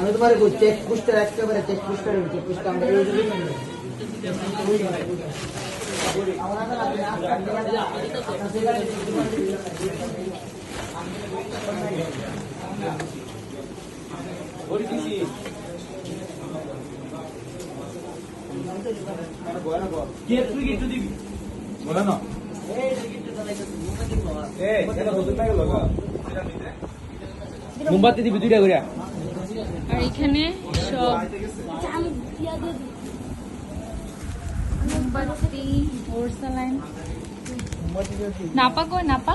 আমি তোমার চেক পুস্টার একেবারে চেক পুস্টার চেক পুস্টার আমরা এই মোমবাতি দিবি দুইটা করে আর এখানে সব মোমবাতি নাপা কই নাপা?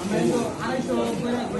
ああそう。